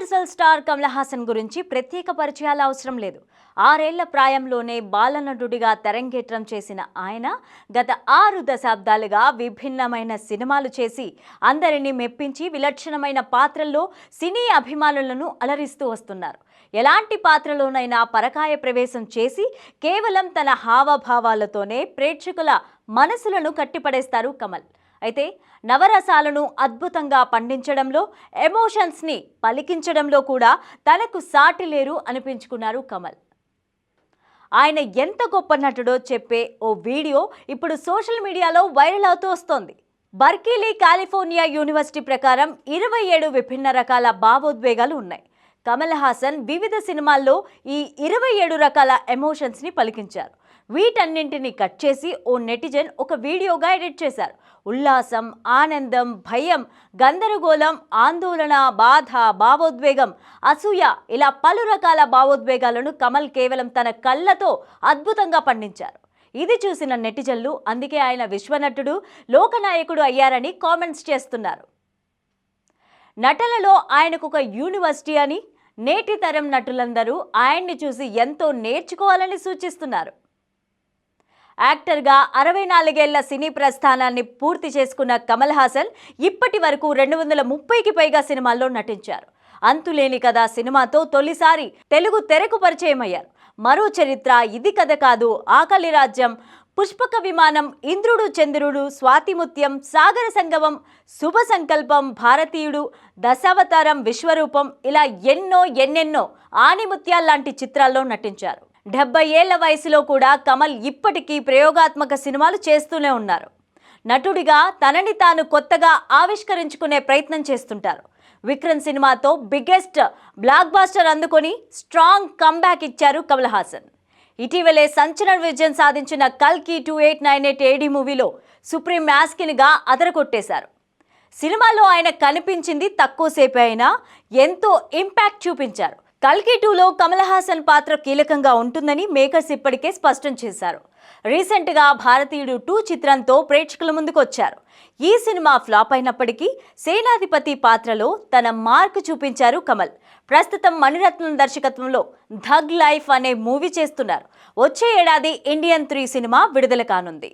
Universal star Kamal Haasan గురించి ప్రత్యేక పరిచయాలు అవసరం లేదు. ఆరేళ్ళ ప్రాయంలోనే బాలనటుడిగా తెరంగేట్రం చేసిన ఆయన గత ఆరు దశాబ్దాలుగా విభిన్నమైన సినిమాలు చేసి అందరినీ మెప్పించి విలక్షణమైన పాత్రల్లో సినీ అభిమానులను అలరిస్తూ వస్తున్నారు. ఎలాంటి పాత్రలోనైనా పరకాయ ప్రవేశం చేసి కేవలం తన హావభావాలతోనే ప్రేక్షకుల మనసులను కట్టిపడేస్తారు కమల్. అయితే నవరసాలను అద్భుతంగా పండించడంలో ఎమోషన్స్ని పలికించడంలో కూడా తనకు సాటి లేరు అనిపించుకున్నారు కమల్. ఆయన ఎంత గొప్ప నటుడో చెప్పే ఓ వీడియో ఇప్పుడు సోషల్ మీడియాలో వైరల్ అవుతూ వస్తోంది. బర్కీలీ కాలిఫోర్నియా యూనివర్సిటీ ప్రకారం ఇరవై ఏడు విభిన్న రకాల భావోద్వేగాలు ఉన్నాయి. కమల్ హాసన్ వివిధ సినిమాల్లో ఈ ఇరవై ఏడు రకాల ఎమోషన్స్ని పలికించారు. వీటన్నింటిని కట్ చేసి ఓ నెటిజన్ ఒక వీడియోగా ఎడిట్ చేశారు. ఉల్లాసం ఆనందం భయం గందరగోళం ఆందోళన బాధ భావోద్వేగం అసూయ ఇలా పలు రకాల భావోద్వేగాలను కమల్ కేవలం తన కళ్ళతో అద్భుతంగా పండించారు. ఇది చూసిన నెటిజన్లు అందుకే ఆయన విశ్వనటుడు లోకనాయకుడు అయ్యారని కామెంట్స్ చేస్తున్నారు. నటనలో ఆయనకు ఒక యూనివర్సిటీ అని నేటి తరం నటులందరూ ఆయన్ని చూసి ఎంతో నేర్చుకోవాలని సూచిస్తున్నారు. యాక్టర్గా అరవై నాలుగేళ్ళ సినీ ప్రస్థానాన్ని పూర్తి చేసుకున్న కమల్ హాసన్ ఇప్పటి వరకు రెండు వందల ముప్పైకి పైగా సినిమాల్లో నటించారు. అంతులేని కథ సినిమాతో తొలిసారి తెలుగు తెరకు పరిచయం అయ్యారు మరో చరిత్ర ఇది కథ కాదు ఆకలి రాజ్యం పుష్పక విమానం ఇంద్రుడు చంద్రుడు స్వాతిముత్యం సాగర సంగమం శుభ సంకల్పం భారతీయుడు దశావతారం విశ్వరూపం ఇలా ఎన్నో ఎన్నెన్నో ఆనిముత్యాల్లాంటి చిత్రాల్లో నటించారు. డెబ్బై ఏళ్ళ వయసులో కూడా కమల్ ఇప్పటికీ ప్రయోగాత్మక సినిమాలు చేస్తూనే ఉన్నారు. నటుడిగా తనని తాను కొత్తగా ఆవిష్కరించుకునే ప్రయత్నం చేస్తుంటారు. విక్రమ్ సినిమాతో బిగ్గెస్ట్ బ్లాక్ బాస్టర్ అందుకొని స్ట్రాంగ్ కమ్బ్యాక్ ఇచ్చారు కమల్ హాసన్. ఇటీవలే సంచలన విజయం సాధించిన కల్కి two eight nine eight AD మూవీలో సుప్రీం మ్యాస్కిన్గా అదరగొట్టేశారు. సినిమాలో ఆయన కనిపించింది తక్కువసేపే అయినా ఎంతో ఇంపాక్ట్ చూపించారు. కల్కి టూలో కమల్ హాసన్ పాత్ర కీలకంగా ఉంటుందని మేకర్స్ ఇప్పటికే స్పష్టం చేశారు. రీసెంట్గా భారతీయుడు టూ చిత్రంతో ప్రేక్షకుల ముందుకు వచ్చారు ఈ సినిమా ఫ్లాప్ అయినప్పటికీ సేనాధిపతి పాత్రలో తన మార్క్ చూపించారు కమల్. ప్రస్తుతం మణిరత్నం దర్శకత్వంలో ధగ్ లైఫ్ అనే మూవీ చేస్తున్నారు. వచ్చే ఏడాది ఇండియన్ త్రీ సినిమా విడుదల కానుంది.